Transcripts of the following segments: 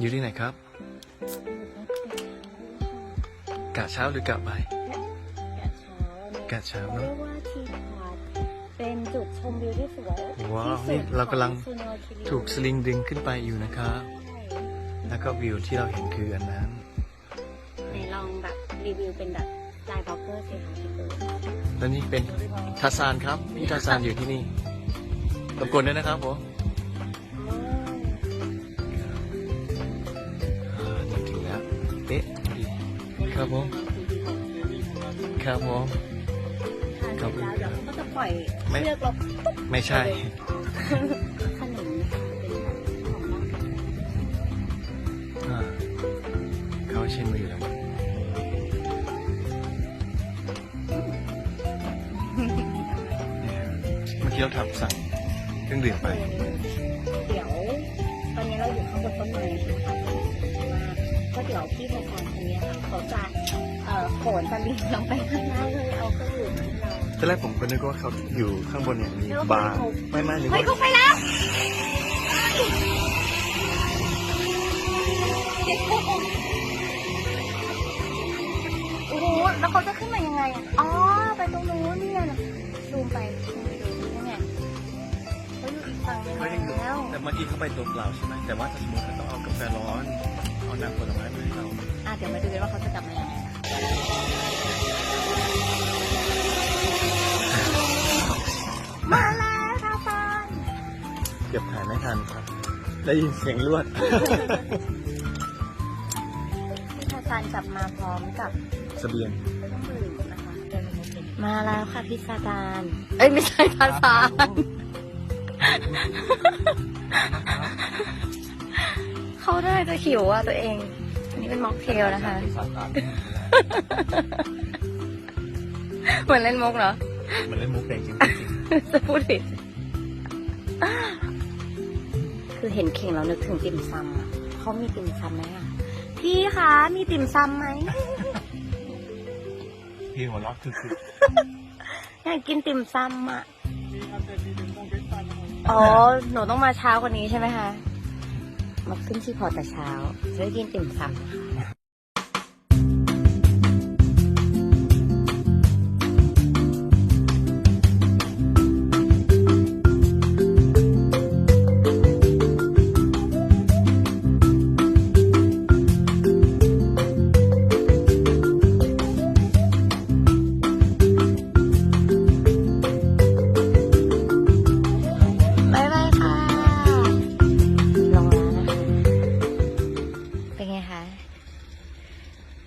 อยู่ที่ไหนครับ กะเช้าหรือกะบ่ายกะเช้าเนาะ เป็นจุดชมวิวที่สวยว้าวนี่เรากำลังถูกสลิงดึงขึ้นไปอยู่นะคะแล้วก็วิวที่เราเห็นคืออันนั้นไหนลองแบบรีวิวเป็นแบบไลน์บล็อกเกอร์สิคะพี่เบิร์แล้วนี่เป็นทาซานครับพี่ทาซานอยู่ที่นี่ตบกวนด้วยนะครับผม เป๊ะพอดีครับผมครับผมทานเสร็จแล้วเดี๋ยวเขาก็จะปล่อยไม่เลือกเราไม่ใช่ ขนมนะคะเป็นแบบของบ้านอ่าเขาเช่นมือแล้วมั้งเนี่ยเมื่อกี้เราทำสั่งเครื่องดื่มไป เดี๋ยว ตอนนี้เราอยู่ข้างบนต้นไม้ ใช่ไหมคะก็เดี๋ยวพี่พงศ์คนนี้ค่ะเขาจะเอ่อโขนสลิงลงไปข้างล่างเลยเอาเครื่องดื่มมาให้เรา ตอนแรกผมก็นึกว่าเขาอยู่ข้างบนเนี่ยมีนึกว่าบาร์เขาไม่ไม่หรือเฮ้ยว่าเขาไปแล้วโอ้โห แล้วเขาจะขึ้นมายังไงอะอ๋อ ไปตรงนู้นเนี่ยนะซูมไปซูมไปดูนี่ไงเขาอยู่อีกฝั่งหนึงเขายังอยู่แล้ว แต่เมื่อกี้เขาไปตัวเปล่าใช่ไหมแต่ว่าถ้าสมมติเขาต้องเอากาแฟร้อน เอาน้ำผลไม้มาให้เราอะเดี๋ยวมาดูกันว่าเขาจะกลับมายังไงมาแล้วทาฟานเก็บถ่ายไม่ทันครับ ได้ยินเสียงลวดพี่ทาฟานกลับมาพร้อมกับเสบียงเครื่องดื่มนะคะมาแล้วค่ะพี่ซาดานเอ้ยไม่ใช่ทาฟาน เขาได้จะหิวอะตัวเอง อันนี้เป็นม็อกเทลนะคะ เหมือนเล่นมุกเนาะเหมือนเล่นมุกแต่จริงจะพูดผิด คือเห็นเข่งแล้วนึกถึงติ่มซำอะเขามีติ่มซำไหมอะ พี่คะมีติ่มซำไหมๆพี่หัวเราะคือคืออยากกินติ่มซำอะอ๋อ หนูต้องมาเช้ากว่านี้ใช่ไหมคะ มาขึ้นที่พอแต่เช้าจะได้กินติ่มซำนะคะ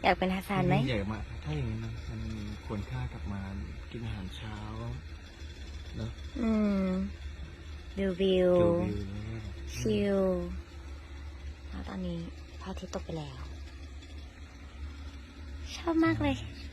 อยากเป็นทาซานไหม ใหญ่มากถ้าอย่างนี้นะมันควรค่ากับมากินอาหารเช้าเนอะอืม ดูวิว ดูวิวแล้วก็ชิลแล้วตอนนี้พระอาทิตย์ตกไปแล้ว ชอบมากเลยใ